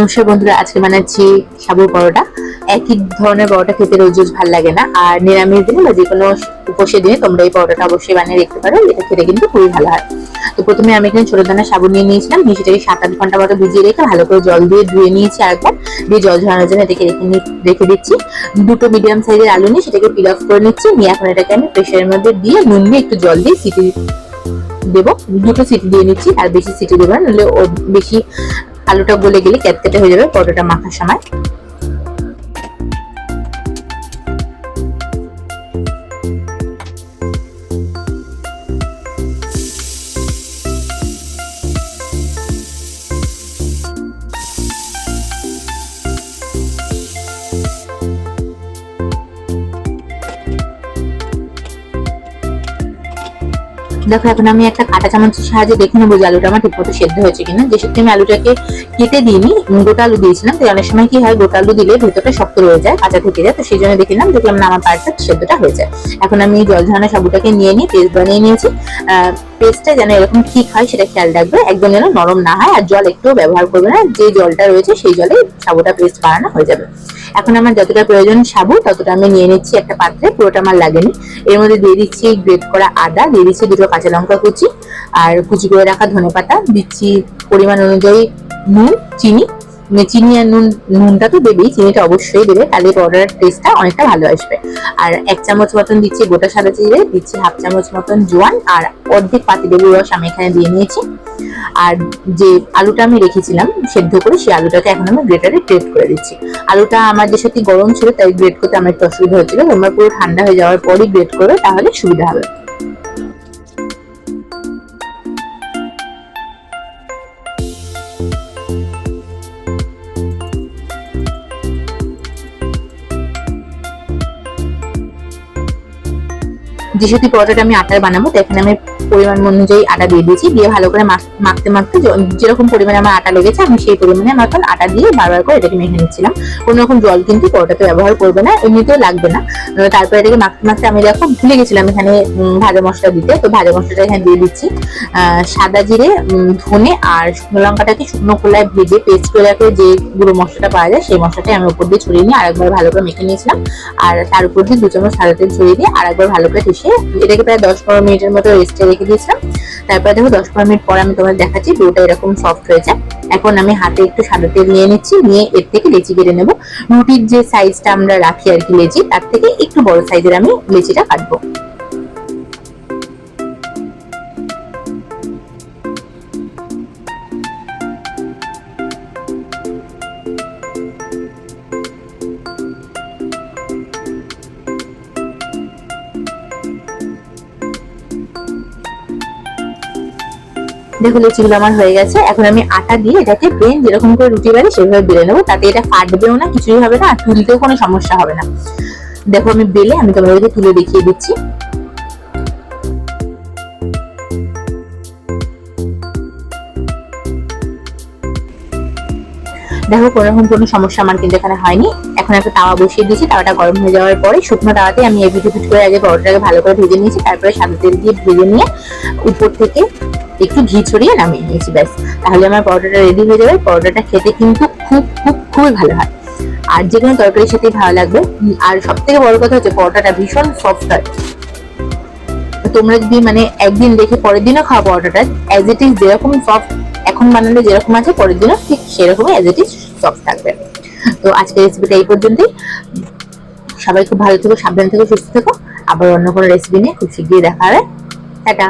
নমস্কার বন্ধুরা, আজকে বানাচ্ছি সাবুর পরোটা। একই ধরনের পরোটা খেতে রোজ রোজ ভালো লাগে না, আর নিরামিষ দিনে বা যে কোনো উপসের দিনে তোমরা এই পরোটাটা অবশ্যই বানিয়ে দেখতে পারো, এটা খেতে কিন্তু খুবই ভালো হয়। তো প্রথমে আমি এখানে ছোট দানা সাবু নিয়ে নিয়েছিলাম, নিয়ে সেটাকে সাত আট ঘণ্টা মতো ভিজিয়ে রেখে ভালো করে জল দিয়ে ধুয়ে নিয়েছি আরেকবার। দিয়ে জল ঝরানোর জন্য এটাকে রেখে রেখে দিচ্ছি। দুটো মিডিয়াম সাইজের আলু নিয়ে সেটাকে পিল অফ করে নিচ্ছি। নিয়ে এখন এটাকে আমি প্রেশারের মধ্যে দিয়ে নুন দিয়ে একটু জল দিয়ে সিটি দেবো। দুটো সিটি দিয়ে নিচ্ছি, আর বেশি সিটি দেবো না, নাহলে বেশি আলুটা গলে গেলে ক্যাপকেটে হয়ে যাবে পরোটাটা মাখার সময়। দেখো, এখন আমি একটা কাঁটা চামচের সাহায্যে দেখে নেব যে আলুটা আমার ঠিকমতো সেদ্ধ হয়েছে কিনা। যে সত্যি আমি আলুটাকে কেটে দিইনি গোটা আলু দিয়েছিলাম তো অনেক সময় কি হয়, গোটা আলু দিলে ভেতরটা শক্ত রয়ে যায়, কাঁচা থেকে যায়, তো সেই জন্য দেখলাম দেখলাম না, আমার পারফেক্ট সেদ্ধটা হয়ে যায়। এখন আমি জল ঝরানো সাবুটাকে নিয়ে নিয়ে পেস্ট বানিয়ে নিয়েছি। পেস্টটা যেন এরকম ঠিক হয়, সেটা খেয়াল রাখবে, একদম যেন নরম না হয়, আর জল একটু ব্যবহার করবে না, যে জলটা রয়েছে, সেই জলে সাবুটা পেস্ট বানানো হয়ে যাবে। এখন আমার যতটা প্রয়োজন সাবু, ততটা আমি নিয়ে নিচ্ছি একটা পাত্রে, পুরোটা আমার লাগেনি। এর মধ্যে দিয়ে দিচ্ছি গ্রেট করা আদা, দিয়ে দিচ্ছি দুটো কাঁচা লঙ্কা কুচি আর কুচি করে রাখা ধনে পাতা দিচ্ছি পরিমাণ অনুযায়ী নুন, চিনি। মানে চিনি আর নুন, নুনটা তো দেবেই, চিনিটা অবশ্যই দেবে, তাহলে পাউডারের টেস্টটা অনেকটা ভালো আসবে। আর এক চামচ মতন দিচ্ছি গোটা সাদা চিড়ে দিচ্ছি হাফ চামচ মতন জোয়ান, আর অর্ধেক পাতি লেবুর রস আমি এখানে দিয়ে নিয়েছি। আর যে আলুটা আমি রেখেছিলাম সেদ্ধ করে, সেই আলুটাকে এখন আমি গ্রেটারে গ্রেট করে দিচ্ছি। আলুটা আমার যে সত্যি গরম ছিল, তাই গ্রেট করতে আমার একটু অসুবিধা হচ্ছিল। তোমরা পুরো ঠান্ডা হয়ে যাওয়ার পরই গ্রেট করবে, তাহলে সুবিধা হবে। যে সত্যি পরোটাটা আমি আটার বানাবো তো এখানে আমি পরিমাণ অনুযায়ী আটা দিয়ে দিয়েছি। দিয়ে ভালো করে মাখতে মাখতে যেরকম পরিমাণে আমার আটা লেগেছে, আমি সেই পরিমাণে আমার এখন আটা দিয়ে বারবার করে এটাকে মেখে নিচ্ছিলাম। কোনো রকম জল কিন্তু পরোটাতে ব্যবহার করবে না, এমনিতেও লাগবে না। তারপরে এটাকে মাখতে মাখতে আমি দেখো ভুলে গেছিলাম এখানে ভাজা মশলা দিতে, তো ভাজা মশলাটা এখানে দিয়ে দিচ্ছি। সাদা জিরে ধনে আর শুকনো লঙ্কাটাকে শুকনো খোলায় ভেজে পেস্ট করে রাখলে যে গুঁড়ো মশলাটা পাওয়া যায়, সেই মশলাটাই আমি উপর দিয়ে ছড়িয়ে নিয়ে আরেকবার ভালো করে মেখে নিয়েছিলাম। আর তার উপর দিয়ে দু চামচ সাদা তেল ছড়িয়ে দিয়ে আরেকবার ভালো করে ঠেসে এটাকে প্রায় দশ পনেরো মিনিটের মতো রেস্টে রেখে দিয়েছিলাম। তারপরে দেখো দশ পনেরো মিনিট পরে আমি তোমাদের দেখাচ্ছি, ডোটা এরকম সফট হয়েছে এখন আমি হাতে একটু সাদা তেল নিয়ে নিচ্ছি, নিয়ে এর থেকে লেচি কেটে নেব। রুটির যে সাইজটা আমরা রাখি আর কি লেচি, তার থেকে একটু বড় সাইজের আমি লেচিটা কাটবো। দেখো লুচিগুলো আমার হয়ে গেছে, এখন আমি আটা দিয়ে এটাকে প্লেন যেরকম করে রুটি বাড়ি সেভাবে বেলে নেব, তাতে এটা ফাটবেও না, কিছুই হবে না, আর তুলতেও কোনো সমস্যা হবে না। দেখো, আমি বেলে আমি তোমাদেরকে তুলে দেখিয়ে দিচ্ছি। দেখো কোনো রকম কোনো সমস্যা আমার কিন্তু এখানে হয়নি। এখন একটা তাওয়া বসিয়ে দিয়েছি, তাওয়াটা গরম হয়ে যাওয়ার পরে শুকনো তাওয়াতে আমি এপিট উপিট করে আগে পরোটাটাকে ভালো করে ভেজে নিয়েছি, তারপরে সাদা তেল দিয়ে ভেজে নিয়ে উপর থেকে একটু ঘি ছড়িয়ে নামিয়ে নিয়েছি, ব্যাস। তাহলে আমার পরোটাটা রেডি হয়ে যাবে। পরোটাটা খেতে কিন্তু খুব খুব, খুবই ভালো হয়। আর যে কোনো তরকারির সাথেই ভালো লাগবে। আর সব থেকে বড় কথা হচ্ছে পরোটাটা ভীষণ সফট হয়। তোমরা যদি মানে একদিন দেখে পরের দিনও খাও পরোটাটা অ্যাজ ইট ইজ যেরকম সফট এখন বানালে যেরকম আছে, পরের দিনও ঠিক সেরকমই অ্যাজ ইট ইজ সফট থাকবে। তো আজকের রেসিপিটা এই পর্যন্তই। সবাই খুব ভালো থেকো, সাবধান থেকো, সুস্থ থেকো। আবার অন্য কোনো রেসিপি নিয়ে খুব শীঘ্রই দেখা হবে। টাটা।